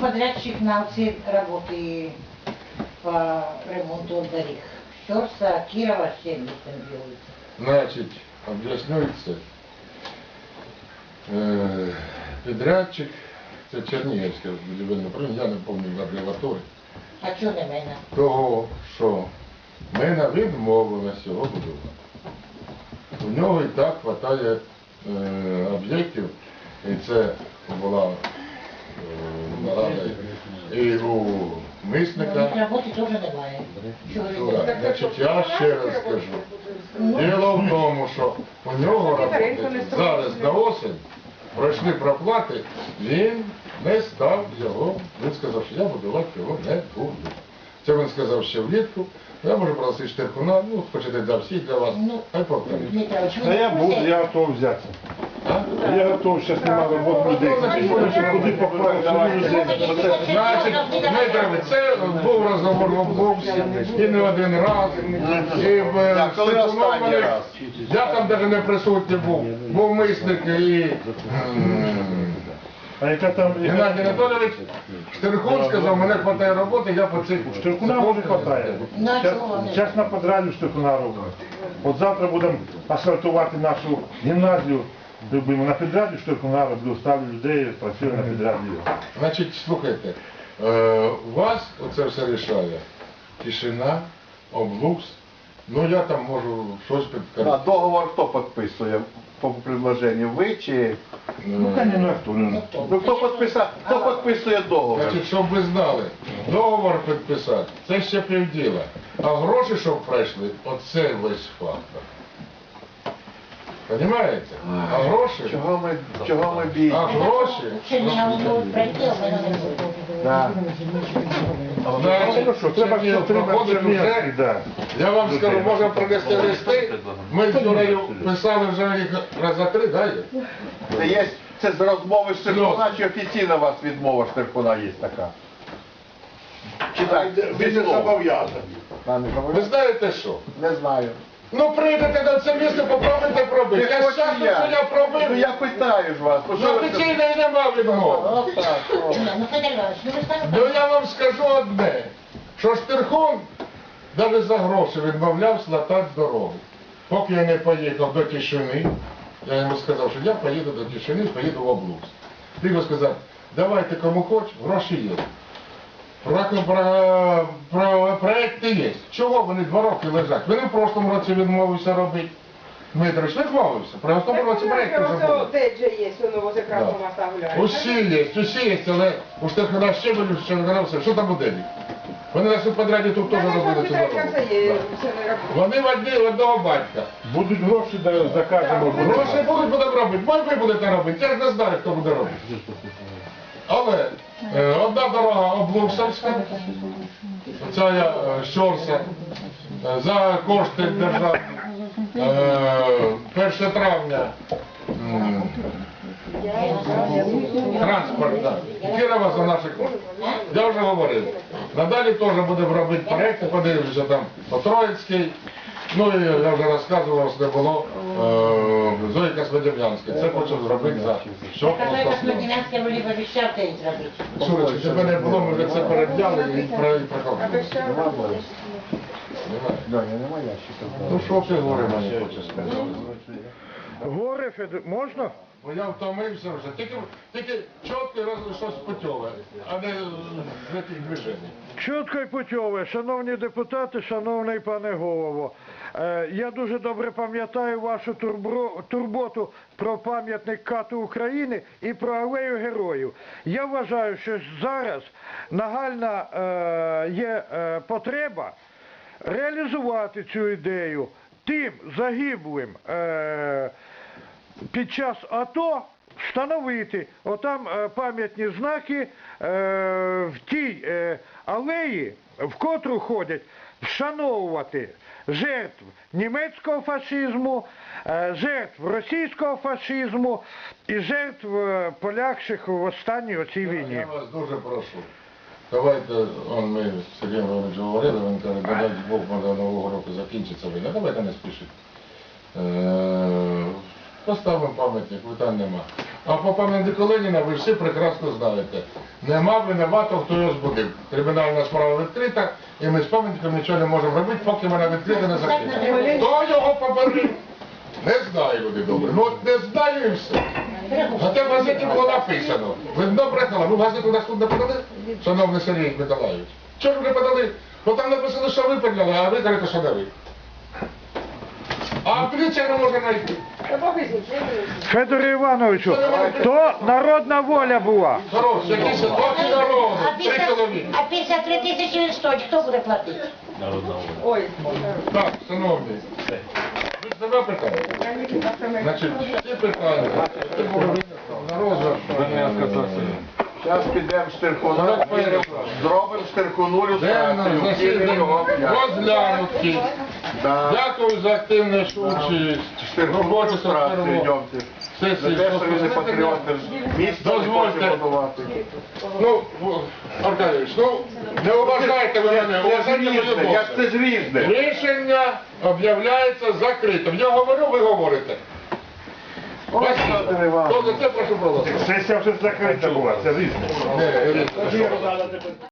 подрядчик на ці роботи по ремонту доріг? Щорса, Кірова, 70 делается. Значить, об'яснюється, е, підрядчик, це Чернігівське будівельне управління, я не пам'ятаю абревіатури, А чого не мене? того, що ми на відмовилися його будувати. У нього і так вистачає е, об'єктів, і це була і у мисника. Роботи теж немає. Значить, я ще раз скажу. Діло в тому, що у нього роботи зараз на осінь пройшли проплати, він не став його, він сказав, що я будувати його не буду. Це він сказав ще влітку. Я можу просити Штиркуна, ну, хочете для всіх, для вас, Ну, хай ви Та я буду, я готов взятися. Я готов, зараз нема роботи людей. Куди. Значить, Дмитрович, це був розговор в області, і не один раз. І в Так, Степанові- Я там навіть не присутній був. Був мисник і А яка там... Геннадій Анатолійович Штиркун сказав, мене хватає роботи, я по цих Штиркуна може хватає. Зараз на подраді штиркуна робимо. От завтра будемо асфальтувати нашу гімназію. Робимо на підраді штиркуна роблю, ставлю людей, працюю на підраді. Значить, слухайте, е, у вас оце все рішає. Тишина, облукс. Ну я там можу щось А підказати. договор хто підписує по предложенню? Ви чи? Ну, конечно, ну, хто? Ну, Ну хто підписав? Хто підписує договор? Значить, щоб ви знали, договор підписати, це ще півділа. А гроші, щоб пройшли, оце весь фактор. Понімаєте? А гроші, Чого ми, чого ми а гроші. Да. Ну що, треба да. Я вам скажу, можемо принести листи. Ми з Юрою писали вже їх раза три, да? є? Це є, це з розмови з Штиркуна, чи офіційна у вас відмова Штиркуна є така? Чи так? Він не зобов'язаний. А, Ви знаєте що? Не знаю. Ну прийдете на це місце, попробуйте пробити. Я щас я. Ну пробив. я питаю ж вас. Ну, що ви- офіційної нема. О, так, о. Ну, Федор Іванович, ну ви ж Ну я вам скажу одне, що Штирхун навіть за гроші відмовлявся латати дорогу. Поки я не поїхав до Тишини, я йому сказав, що я поїду до Тишини, поїду в облуз. Ти йому сказав, давайте кому хоч, гроші є. Про, про проекти є. Чого вони два роки лежать? Вони в прошлому році відмовився робити. Дмитрич відмовився. При тому році проекти вже були. Те є, воно возле красного. Усі є, усі є, але у Штирхана ще були, що все. Що там буде? Вони на субподряді тут теж робили цю дорогу. не. Вони в одні, в одного батька. Будуть гроші, да, закажемо. будемо. Гроші будуть будемо робити, може ви будете робити, я ж не знаю, хто буде робити. Але дорога облуксовська, ця е, Щорса, е, за кошти держави. Е, 1 травня м, транспорт, да. Кірова за наші кошти. Я вже говорив. Надалі теж будемо робити проекти, подивимося там по Троїцький. Ну і я вже розказував, що було е, Зоя Космодем'янської. Це почав зробити за що Казали, просто. Волі обіцяв день зробити. Шурочка, тебе не було, ми вже це перевдяли і про і бою. Немає. Доня, нема ящика. Ну що ти говориш, мені хочеш сказати? Горе, Федор, можна? Бо я втомився вже. Тільки, тільки чітко роз щось путьове, а не з таких движень. Чітко і путьове, шановні депутати, шановний пане голово. Е, я дуже добре пам'ятаю вашу турбро- турботу про пам'ятник Кату України і про алею героїв. Я вважаю, що зараз нагальна е, є е, потреба реалізувати цю ідею тим загиблим. Е, під час АТО встановити отам е, пам'ятні знаки е, в тій е, алеї, в котру ходять, вшановувати жертв німецького фашизму, е, жертв російського фашизму і жертв е, полягших в останній оцій війні. Я вас дуже прошу. Давайте, он ми з Сергієм Івановичем говорили, він каже, да дай Бог, може до Нового року закінчиться війна. Давайте не спішити. Е, Поставимо пам'ятник, питань нема. А по пам'ятнику Леніна ви всі прекрасно знаєте. Нема винуватого, хто його збудив. Кримінальна справа відкрита, і ми з пам'ятником нічого не можемо робити, поки вона відкрита не закрита. Хто його поборив? Не знаю люди добре. Ну от не знаю і все. А те в газеті було написано. Ви добре знали, ви в газету нас тут не подали, шановний Сергій Миколаївич. Чого ж ви не подали? Бо там написано, що ви подали, а ви кажете, що не ви. А поліція не може знайти. Федору Івановичу, то народна воля була. Хорош, якісь двадцять народу, А три після, чоловіки. а після три тисячі він стоїть, хто буде платити? Ой, Так, шановні. Ви ж. Значить, всі питання. Це було на розгляд. Зараз підемо перший. зробимо штиркуну Денно Дякую за активну участь. Роботу люстрацію, сесії. Дозвольте. Ну, Аркадійович, ну, не уважайте ви мене, Я уважайте мою думку. це ж різне. Рішення об'являється закритим. Я говорю, ви говорите. Хто за це прошу проголосувати? Сесія вже закрита була, це різне.